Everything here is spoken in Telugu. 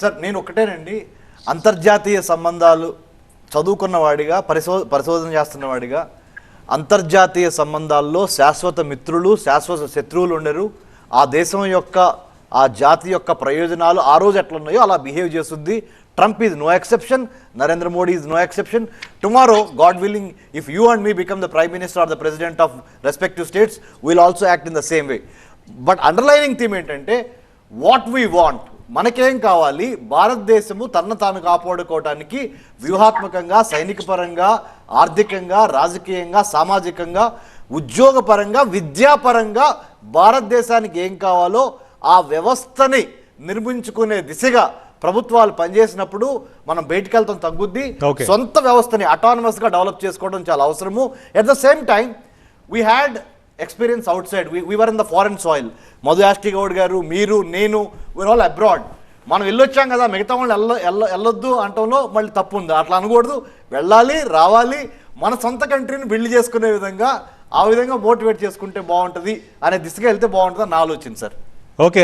సార్ నేను ఒకటేనండి. అంతర్జాతీయ సంబంధాలు చదువుకున్న వాడిగా పరిశో పరిశోధన చేస్తున్నవాడిగా అంతర్జాతీయ సంబంధాల్లో శాశ్వత మిత్రులు శాశ్వత శత్రువులు ఉండరు. ఆ దేశం యొక్క ఆ జాతి యొక్క ప్రయోజనాలు ఆ రోజు ఎట్లా ఉన్నాయో అలా బిహేవ్ చేస్తుంది. Trump is no exception Narendra Modi is no exception. Tomorrow god willing if you and me become the prime minister or the president of respective states will also act in the same way. But underlining theme ఏంటంటే వాట్ వీ వాంట్ మనకేం కావాలి? భారతదేశము తనను తాను కాపాడుకోవడానికి వ్యూహాత్మకంగా సైనిక పరంగా ఆర్థికంగా రాజకీయంగా సామాజికంగా ఉద్యోగపరంగా విద్యాపరంగా భారతదేశానికి ఏం కావాలో ఆ వ్యవస్థని నిర్మించుకునే దిశగా ప్రభుత్వాలు పనిచేసినప్పుడు మనం బయటికి వెళ్తాం తగ్గుద్ది. సొంత వ్యవస్థని autonomous గా డెవలప్ చేసుకోవడం చాలా అవసరము. At the same time we had experience outside we are in the foreign soil Madhu Yashti Goud గారు మీరు నేను వీఆర్ ఆల్ అబ్రాడ్ మనం వెళ్ళొచ్చాం కదా మిగతా వాళ్ళు వెళ్ళ వెళ్ళ వెళ్ళొద్దు అంటంలో మళ్ళీ తప్పు ఉంది. అట్లా అనకూడదు. వెళ్ళాలి రావాలి. మన సొంత కంట్రీని బిల్డ్ చేసుకునే విధంగా ఆ విధంగా మోటివేట్ చేసుకుంటే బాగుంటుంది అనే దిశగా వెళ్తే బాగుంటుంది అని నా ఆలోచన సార్ ఓకే